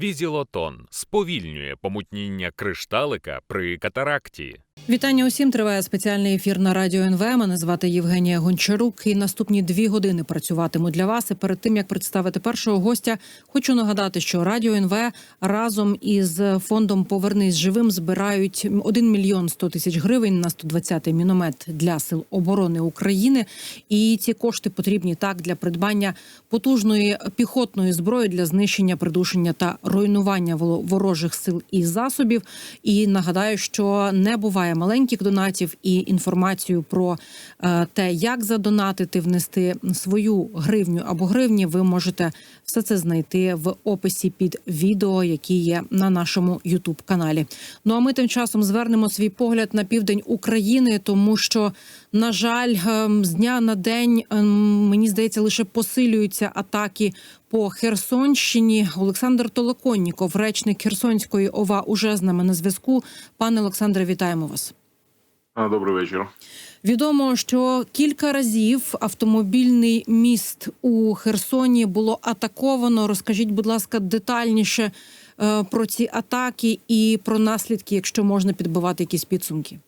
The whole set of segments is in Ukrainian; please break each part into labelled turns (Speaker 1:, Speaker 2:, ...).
Speaker 1: Візілотон сповільнює помутніння кришталика при катаракті.
Speaker 2: Вітання усім. Триває спеціальний ефір на радіо НВ. Мене звати Євгенія Гончарук. І наступні дві години працюватиму для вас. І перед тим як представити першого гостя, хочу нагадати, що радіо НВ разом із фондом Повернись живим збирають 1 мільйон 100 тисяч гривень на 120-й міномет для сил оборони України. І ці кошти потрібні так для придбання потужної піхотної зброї для знищення, придушення та руйнування ворожих сил і засобів. І нагадаю, що не буває маленьких донатів і інформацію про е, те, як задонатити, внести свою гривню або гривні. Ви можете все це знайти в описі під відео, які є на нашому Ютуб каналі. Ну а ми тим часом звернемо свій погляд на південь України, тому що, на жаль, ем, з дня на день ем, мені здається, лише посилюються атаки по Херсонщині. Олександр Толоконніков, речник Херсонської ОВА, уже з нами на зв'язку. Пане Олександре, вітаємо вас.
Speaker 3: Добрий вечір.
Speaker 2: Відомо, що кілька разів автомобільний міст у Херсоні було атаковано. Розкажіть, будь ласка, детальніше е, про ці атаки і про наслідки, якщо можна підбивати якісь підсумки.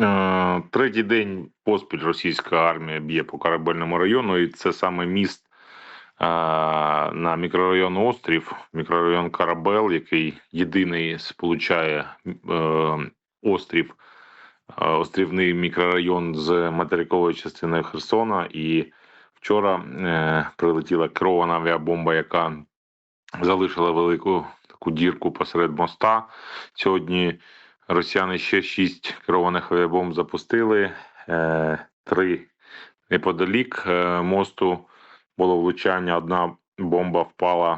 Speaker 3: Е, Третій день поспіль російська армія б'є по корабельному району, і це саме міст на мікрорайон Острів, мікрорайон Карабел, який єдиний сполучає е, острів, е, острівний мікрорайон з материковою частиною Херсона. І вчора е, прилетіла керована авіабомба, яка залишила велику таку дірку посеред моста. Сьогодні Росіяни ще шість керованих авіабомб запустили. Три неподалік мосту було влучання. Одна бомба впала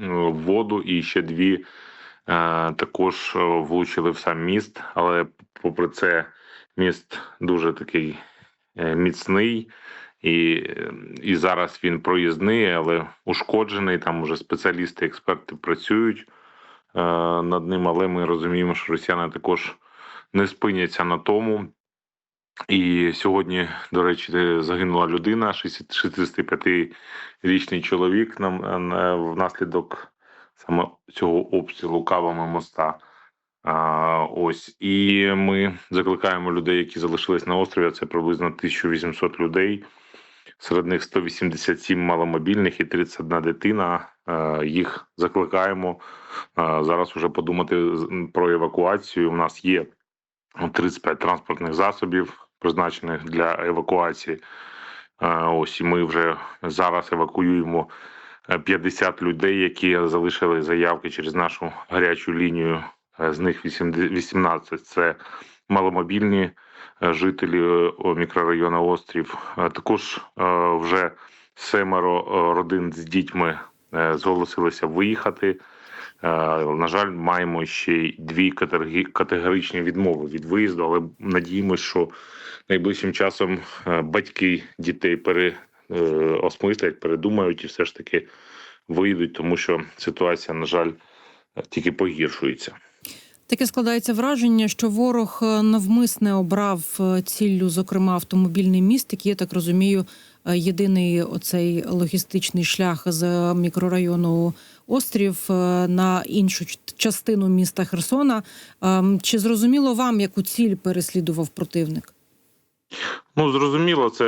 Speaker 3: е, в воду, і ще дві е, також е, влучили в сам міст. Але попри це, міст дуже такий міцний. І, і зараз він проїзний, але ушкоджений. Там уже спеціалісти, експерти працюють е, над ним, але ми розуміємо, що росіяни також не спиняться на тому. І сьогодні, до речі, загинула людина, 65-річний чоловік нам е, внаслідок саме цього обстрілу кавами моста. А, ось і ми закликаємо людей, які залишились на острові. Це приблизно 1800 людей. Серед них 187 маломобільних і 31 дитина. Е, Їх закликаємо е, зараз уже подумати про евакуацію. У нас є 35 транспортних засобів, призначених для евакуації. Е, Ось і ми вже зараз евакуюємо е, 50 людей, які залишили заявки через нашу гарячу лінію. Е, З них 80 18 – це маломобільні е, жителі е, мікрорайону Острів. Е, Також е, вже семеро е, родин з дітьми е, зголосилися виїхати. Е, На жаль, маємо ще й дві категоричні відмови від виїзду, але надіємося, що найближчим часом е, батьки дітей пере, е, передумають і все ж таки виїдуть, тому що ситуація, на жаль, тільки погіршується.
Speaker 2: Таке складається враження, що ворог навмисне обрав ціллю, зокрема, автомобільний міст, який, я так розумію, єдиний оцей логістичний шлях з мікрорайону Острів е, на іншу частину міста Херсона. Ем, Чи зрозуміло вам, яку ціль переслідував противник?
Speaker 3: Ну, зрозуміло, це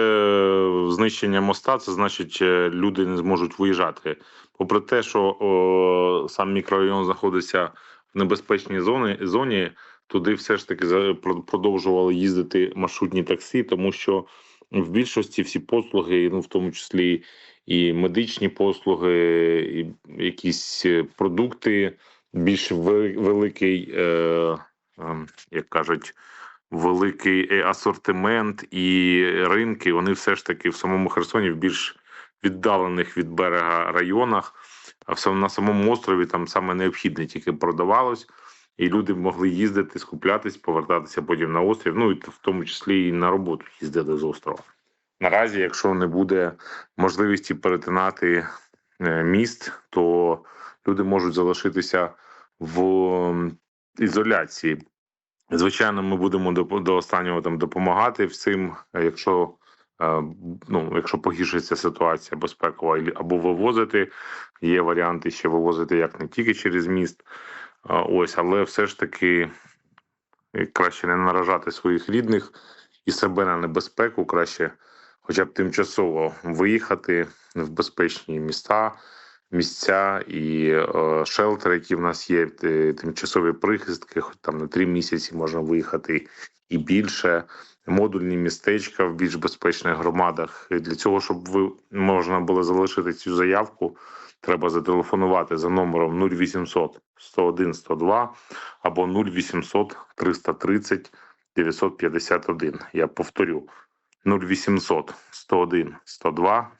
Speaker 3: знищення моста, це значить, е, люди не зможуть виїжджати. Попри те, що о, сам мікрорайон знаходиться в небезпечній зоні, зоні, туди все ж таки продовжували їздити маршрутні таксі, тому що в більшості всі послуги, ну в тому числі і медичні послуги, і якісь е, продукти, більш великий, е, е, як кажуть великий е, асортимент і ринки. Вони все ж таки в самому Херсоні в більш віддалених від берега районах. А на самому острові там саме необхідне тільки продавалось, і люди могли їздити, скуплятись, повертатися потім на острів. Ну і в тому числі і на роботу їздили з острова. Наразі, якщо не буде можливості перетинати е, міст, то люди можуть залишитися в ізоляції. Звичайно, ми будемо до, останнього там допомагати всім, якщо. е, Ну, якщо погіршиться ситуація безпекова, або вивозити є варіанти ще вивозити як не тільки через міст. Ось, але все ж таки е, краще не наражати своїх рідних і себе на небезпеку, краще хоча б тимчасово виїхати в безпечні міста, місця і е, шелтери, які в нас є, тимчасові прихистки, хоч там на три місяці можна виїхати і більше. Модульні містечка в більш безпечних громадах. І для цього, щоб ви можна було залишити цю заявку, треба зателефонувати за номером 0800 101 102 або 0800 330 951. Я повторю 0800 101 102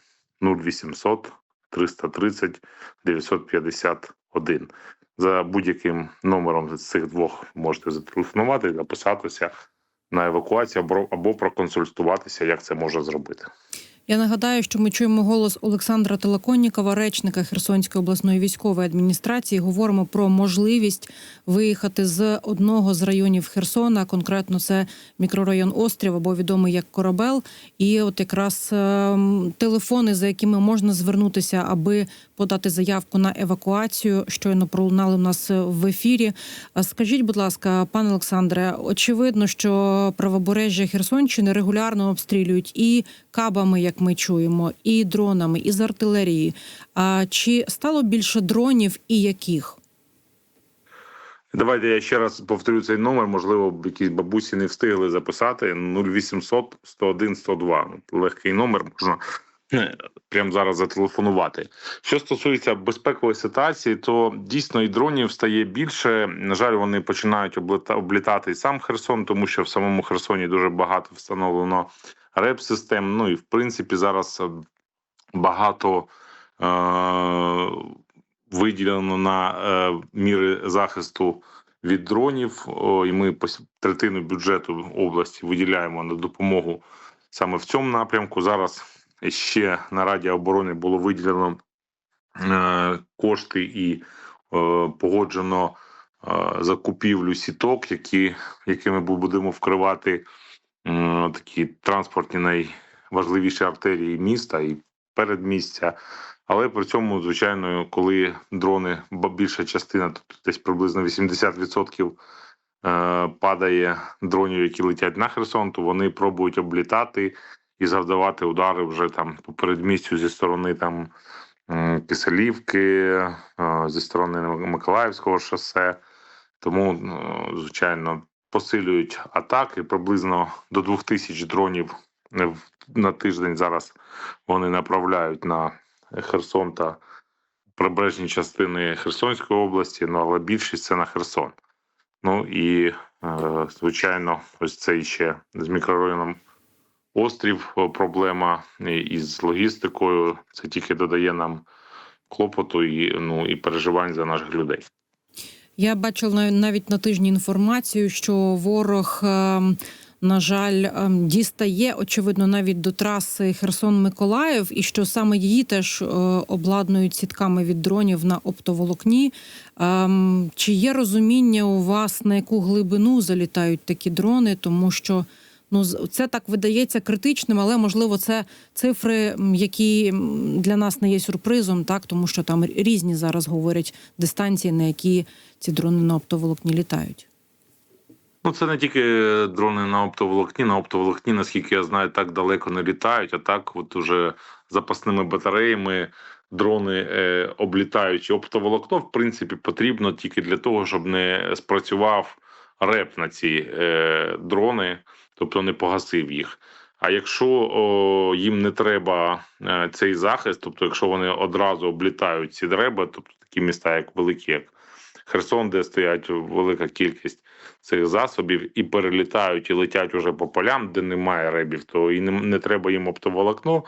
Speaker 3: 0800 330 951. За будь-яким номером з цих двох можете зателефонувати, записатися на евакуацію або, проконсультуватися, як це можна зробити.
Speaker 2: Я нагадаю, що ми чуємо голос Олександра Телаконнікова, речника Херсонської обласної військової адміністрації. Говоримо про можливість виїхати з одного з районів Херсона. Конкретно це мікрорайон Острів або відомий як Корабел. І от якраз ем, телефони, за якими можна звернутися, аби подати заявку на евакуацію, щойно пролунали у нас в ефірі. Скажіть, будь ласка, пане Олександре, очевидно, що правобережжя Херсонщини регулярно обстрілюють і кабами, як ми чуємо, і дронами, і з артилерії. А чи стало більше дронів і яких?
Speaker 3: Давайте я ще раз повторю цей номер. Можливо, якісь бабусі не встигли записати 0800 101 102. Легкий номер можна е, прямо зараз зателефонувати. Що стосується безпекової ситуації, то дійсно і дронів стає більше. На жаль, вони починають облітати і сам Херсон, тому що в самому Херсоні дуже багато встановлено реп-систем. Ну і в принципі зараз е, багато е- виділено на е, міри захисту від дронів. О, і ми третину бюджету області виділяємо на допомогу саме в цьому напрямку. Зараз ще на Раді оборони було виділено е, кошти і е, погоджено е, закупівлю сіток, які, якими будемо вкривати такі транспортні найважливіші артерії міста і передмістя. Але при цьому, звичайно, коли дрони, бо більша частина, тобто десь приблизно 80% е, падає дронів, які летять на Херсон, то вони пробують облітати і завдавати удари вже там по передмістю зі сторони там Киселівки, е, зі сторони Миколаївського шосе. Тому, е, звичайно, посилюють атаки. Приблизно до 2000 дронів е, на тиждень зараз вони направляють на Херсон та прибережні частини Херсонської області, ну але більшість це на Херсон. Ну і е, звичайно, ось це ще з мікрорайоном острів е, проблема із логістикою. Це тільки додає нам клопоту і ну і переживань за наших людей.
Speaker 2: Я бачила нав- навіть на тижні інформацію, що ворог, ем, на жаль, ем, дістає очевидно навіть до траси Херсон-Миколаїв, і що саме її теж е, обладнують сітками від дронів на оптоволокні. Ем, Чи є розуміння у вас на яку глибину залітають такі дрони? Тому що ну це так видається критичним, але можливо це цифри, які для нас не є сюрпризом, так тому що там різні зараз говорять дистанції, на які ці дрони на оптоволокні літають.
Speaker 3: Ну, це не тільки дрони на оптоволокні. На оптоволокні, наскільки я знаю, так далеко не літають, а так, от уже запасними батареями дрони е, облітають. Оптоволокно, в принципі, потрібно тільки для того, щоб не спрацював реп на ці е, дрони, тобто не погасив їх. А якщо о, їм не треба е, цей захист, тобто, якщо вони одразу облітають ці дерева, тобто такі міста, як великі, як Херсон, де стоять велика кількість цих засобів, і перелітають і летять уже по полям, де немає ребів, то і не, не треба їм оптоволокно.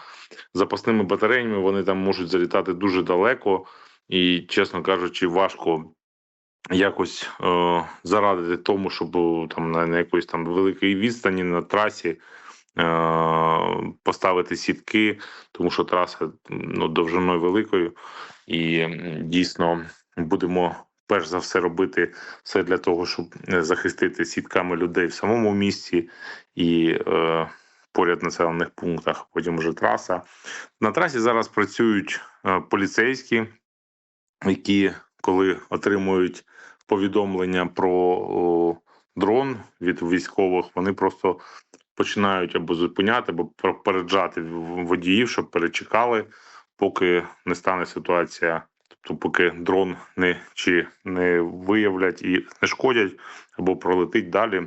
Speaker 3: Запасними батареями вони там можуть залітати дуже далеко, і, чесно кажучи, важко якось е, зарадити тому, щоб е, там на, на якоїсь там великій відстані на трасі. е, Поставити сітки, тому що траса ну довжиною великою, і дійсно будемо перш за все робити все для того, щоб е, захистити сітками людей в самому місті і е, поряд населених пунктах. Потім вже траса. На трасі зараз працюють поліцейські, які коли отримують повідомлення про о, дрон від військових, вони просто починають або зупиняти, або попереджати водіїв, щоб перечекали, поки не стане ситуація. Тобто, поки дрон не чи не виявлять і не шкодять, або пролетить далі.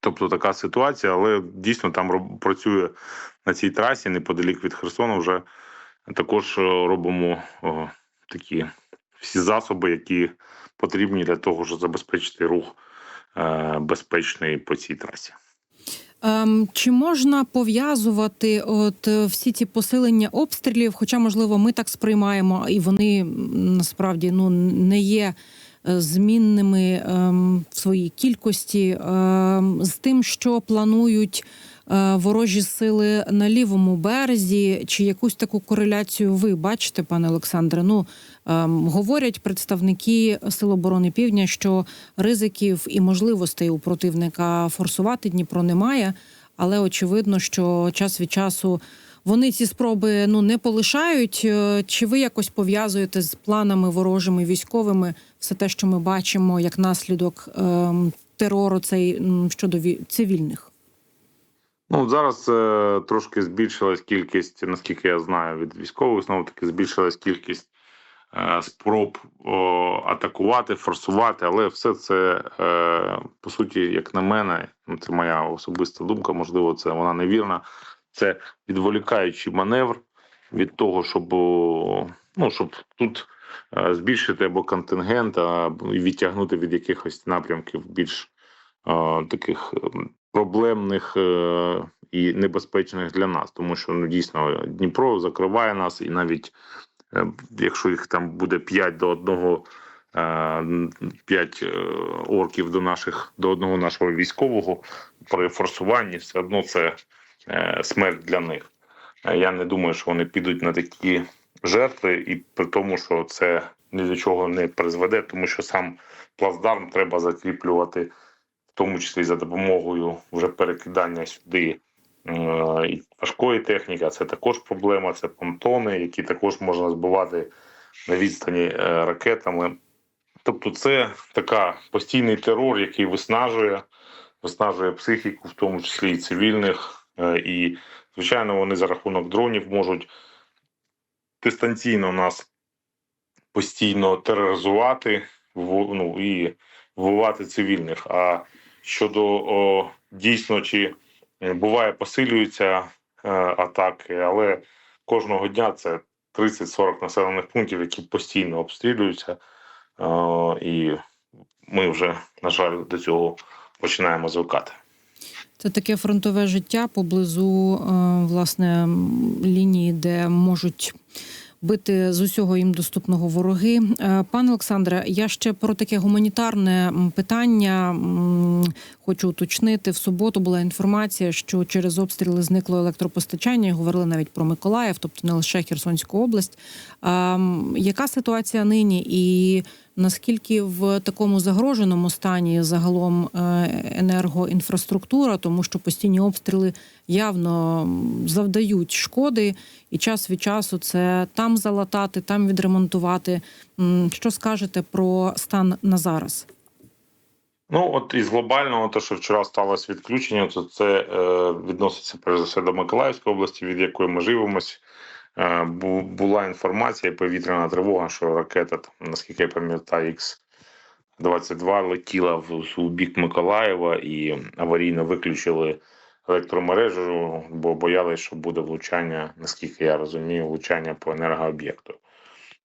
Speaker 3: Тобто така ситуація, але дійсно там працює на цій трасі неподалік від Херсона. Вже також робимо о, такі всі засоби, які потрібні для того, щоб забезпечити рух е, безпечний по цій трасі.
Speaker 2: Ем, чи можна пов'язувати от е, всі ці посилення обстрілів? Хоча, можливо, ми так сприймаємо, і вони насправді ну не є е, змінними ем, в своїй кількості ем, з тим, що планують ворожі сили на лівому березі, чи якусь таку кореляцію ви бачите, пане Олександре? Ну говорять представники Сил оборони Півдня, що ризиків і можливостей у противника форсувати Дніпро немає, але очевидно, що час від часу. Вони ці спроби ну не полишають. Е, Чи ви якось пов'язуєте з планами ворожими військовими все те, що ми бачимо як наслідок ем, терору цей щодо ві- цивільних?
Speaker 3: Ну зараз е, трошки збільшилась кількість, наскільки я знаю, від військових знову таки збільшилась кількість е, спроб атакувати, форсувати, але все це е, по суті, як на мене, ну, це моя особиста думка. Можливо, це вона невірна. Це відволікаючий маневр від того, щоб ну щоб тут е, збільшити або контингент, або відтягнути від якихось напрямків більш е, таких ем, проблемних е, і небезпечних для нас, тому що ну дійсно Дніпро закриває нас, і навіть е, якщо їх там буде 5 до одного. 5 орків до наших до одного нашого військового при форсуванні, все одно це е, смерть для них. Е, Я не думаю, що вони підуть на такі жертви, і при тому, що це ні до чого не призведе, тому що сам плацдарм треба закріплювати в тому числі за допомогою вже перекидання сюди е, важкої техніки. Це також проблема. Це понтони, які також можна збивати на відстані е, ракетами. Тобто, це така постійний терор, який виснажує, виснажує психіку, в тому числі і цивільних. Е, І, звичайно, вони за рахунок дронів можуть дистанційно нас постійно тероризувати ну, і вбивати цивільних. А щодо о, дійсно чи е, буває посилюються е, атаки, але кожного дня це 30-40 населених пунктів, які постійно обстрілюються, е, і ми вже, на жаль, до цього починаємо звикати.
Speaker 2: Це таке фронтове життя поблизу е, власне лінії, де можуть бити з усього їм доступного вороги. Е, Пане Олександре, я ще про таке гуманітарне питання хочу уточнити. В суботу була інформація, що через обстріли зникло електропостачання. Говорили навіть про Миколаїв, тобто не лише Херсонську область. Яка ситуація нині і наскільки в такому загроженому стані загалом е, енергоінфраструктура, тому що постійні обстріли явно завдають шкоди, і час від часу це там залатати, там відремонтувати. Що скажете про стан на зараз?
Speaker 3: Ну, от із глобального, те, що вчора сталося відключення, то це е, відноситься перш за все до Миколаївської області, від якої ми живемось. Е, бу- була інформація, повітряна тривога, що ракета, наскільки я пам'ятаю, Х-22 летіла в у бік Миколаєва і аварійно виключили електромережу, бо боялися, що буде влучання, наскільки я розумію, влучання по енергооб'єкту.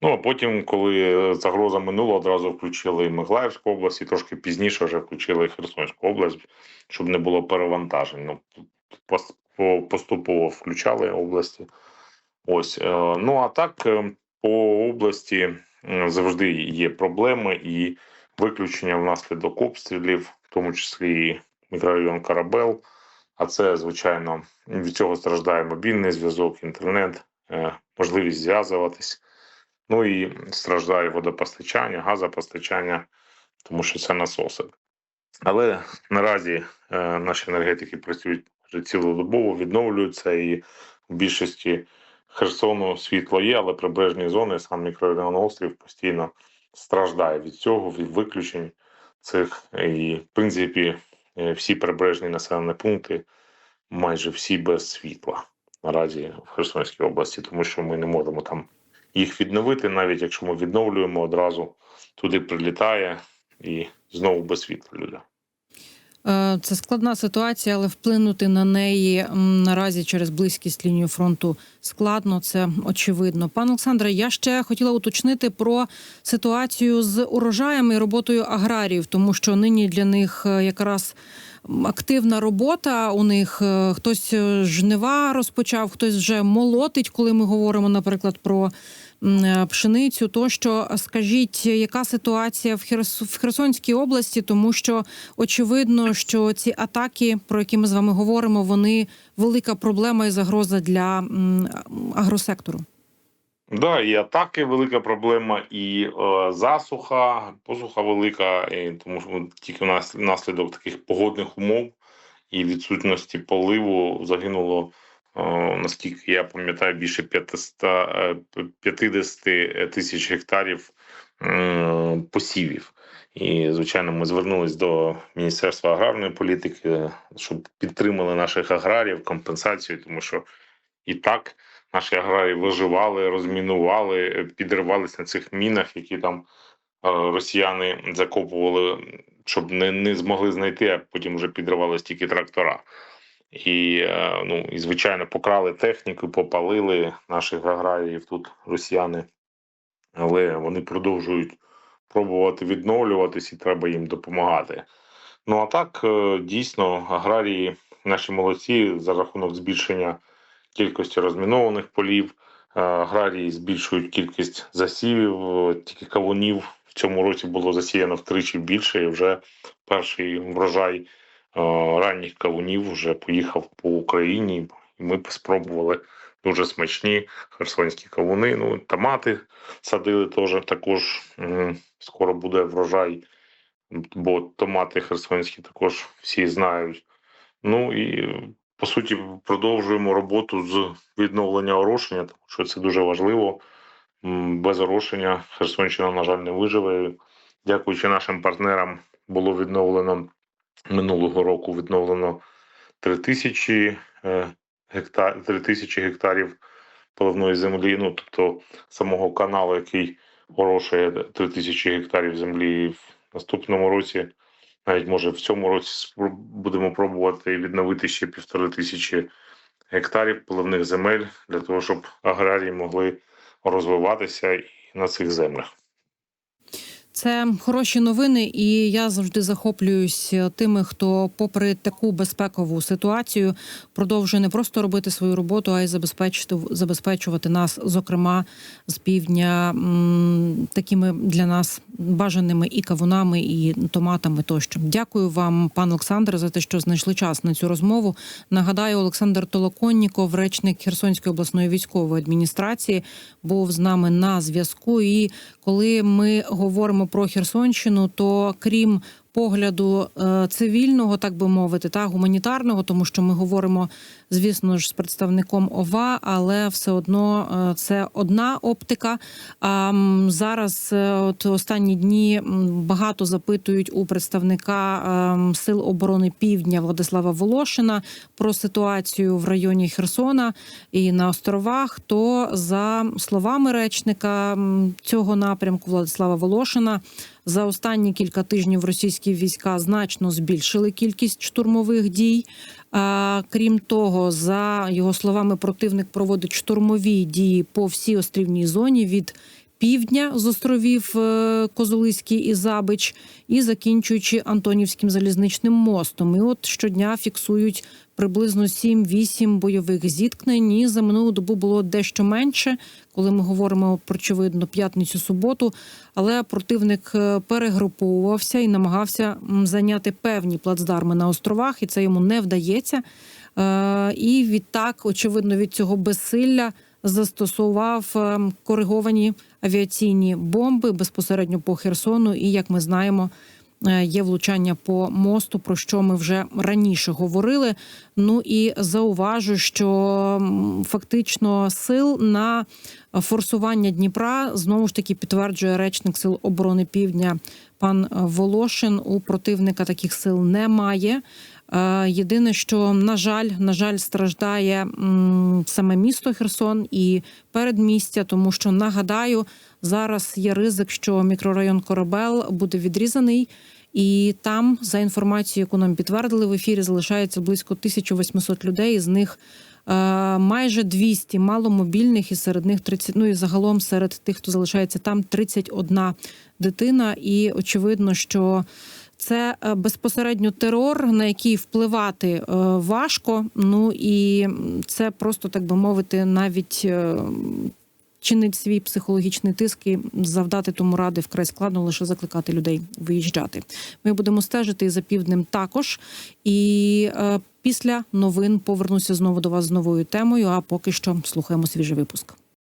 Speaker 3: Ну а потім, коли загроза минула, одразу включили Миколаївську область, і трошки пізніше вже включили Херсонську область, щоб не було перевантажень. Ну, поступово включали області. Ось. е, Ну а так, е, по області завжди є проблеми і виключення внаслідок обстрілів, в тому числі і мікрорайон Карабел. А це, звичайно, від цього страждає мобільний зв'язок, інтернет, е, можливість зв'язуватись. Ну і страждає водопостачання, газопостачання, тому що це насоси. Але наразі наші енергетики працюють цілодобово, відновлюються, і в більшості Херсону світло є, але прибережні зони, сам мікрорайон Острів постійно страждає від цього, від виключень цих. І, в принципі, е, всі прибережні населені пункти майже всі без світла наразі в Херсонській області, тому що ми не можемо там їх відновити, навіть якщо ми відновлюємо одразу туди прилітає і знову без світла люди.
Speaker 2: Е, Це складна ситуація, але вплинути на неї наразі через близькість лінії фронту складно. Це очевидно. Пан Олександре, я ще хотіла уточнити про ситуацію з урожаями і роботою аграріїв, тому що нині для них е, якраз активна робота. У них е, хтось жнива розпочав, хтось вже молотить, коли ми говоримо, наприклад, про пшеницю. Тощо скажіть, яка ситуація в Херс- в Херсонській області, тому що очевидно, що ці атаки, про які ми з вами говоримо, вони велика проблема і загроза для агросектору.
Speaker 3: Да, і атаки велика проблема, і е, засуха, посуха велика, і тому що тільки внас- внаслідок таких погодних умов і відсутності поливу загинуло, е, наскільки я пам'ятаю, більше 500, е, 50 тисяч гектарів е, посівів. І, звичайно, ми звернулись до Міністерства аграрної політики, щоб підтримали наших аграріїв компенсацію, тому що і так наші аграрії виживали, розмінували, е, підривались на цих мінах, які там е, росіяни закопували, щоб не, не змогли знайти, а потім вже підривались тільки трактора. І, е, ну, і звичайно, покрали техніку, попалили наших аграріїв тут росіяни, але вони продовжують пробувати відновлюватись, і треба їм допомагати. Ну а так, е, дійсно, аграрії наші молодці за рахунок збільшення кількості розмінованих полів. е, Аграрії збільшують кількість засівів, тільки кавунів в цьому році було засіяно втричі більше, і вже перший врожай ранніх кавунів вже поїхав по Україні. І ми спробували дуже смачні херсонські кавуни. Ну, томати садили теж також. Скоро буде врожай, бо томати херсонські також всі знають. Ну і по суті, продовжуємо роботу з відновлення орошення, тому що це дуже важливо. Без орошення Херсонщина, на жаль, не виживе. Дякуючи нашим партнерам, було відновлено минулого року відновлено 3 тисячі гектар, 3 тисячі гектарів поливної землі. Ну тобто самого каналу, який орошує 3 тисячі гектарів землі в наступному році навіть може в цьому році будемо пробувати відновити ще півтори тисячі гектарів поливних земель для того, щоб аграрії могли розвиватися і на цих землях.
Speaker 2: Це хороші новини, і я завжди захоплююсь тими, хто, попри таку безпекову ситуацію, продовжує не просто робити свою роботу, а й забезпечити забезпечувати нас, зокрема з півдня, такими для нас бажаними і кавунами, і томатами. Тощо дякую вам, пан Олександр, за те, що знайшли час на цю розмову. Нагадаю, Олександр Толоконніков, речник Херсонської обласної військової адміністрації, був з нами на зв'язку. І коли ми говоримо про Херсонщину, то крім погляду е, цивільного, так би мовити, та гуманітарного, тому що ми говоримо, звісно ж, з представником ОВА, але все одно е, це одна оптика. А зараз, е, от останні дні, багато запитують у представника сил оборони Півдня Владислава Волошина про ситуацію в районі Херсона і на островах. То за словами речника цього напрямку Владислава Волошина. За останні кілька тижнів російські війська значно збільшили кількість штурмових дій. Крім того, за його словами, противник проводить штурмові дії по всій острівній зоні від півдня з островів е, Козулиський і Забич, і закінчуючи Антонівським залізничним мостом. І от щодня фіксують приблизно 7-8 бойових зіткнень. І за минулу добу було дещо менше, коли ми говоримо про очевидно п'ятницю суботу. Але противник е, перегруповувався і намагався зайняти певні плацдарми на островах, і це йому не вдається. Е, І відтак, очевидно, від цього безсилля застосував е, кориговані авіаційні бомби безпосередньо по Херсону. І як ми знаємо, е, є влучання по мосту, про що ми вже раніше говорили. Ну і зауважу, що фактично сил на форсування Дніпра знову ж таки підтверджує речник сил оборони Півдня пан Волошин. У противника таких сил немає. Е, Єдине, що на жаль, на жаль, страждає саме місто Херсон і передмістя, тому що нагадаю, зараз є ризик, що мікрорайон Корабел буде відрізаний. І там, за інформацією, яку нам підтвердили в ефірі, залишається близько 1800 людей. З них е, майже 200 маломобільних, і серед них 30, ну і загалом серед тих, хто залишається там, 31 дитина. І очевидно, що це е, безпосередньо терор, на який впливати е, важко. Ну і це просто так би мовити, навіть. е, Чинить свій психологічний тиск і завдати тому ради вкрай складно лише закликати людей виїжджати. Ми будемо стежити за півднем також. І після новин повернуся знову до вас з новою темою. А поки що слухаємо свіжий випуск.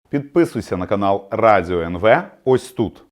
Speaker 4: Підписуйся на канал Радіо НВ ось тут.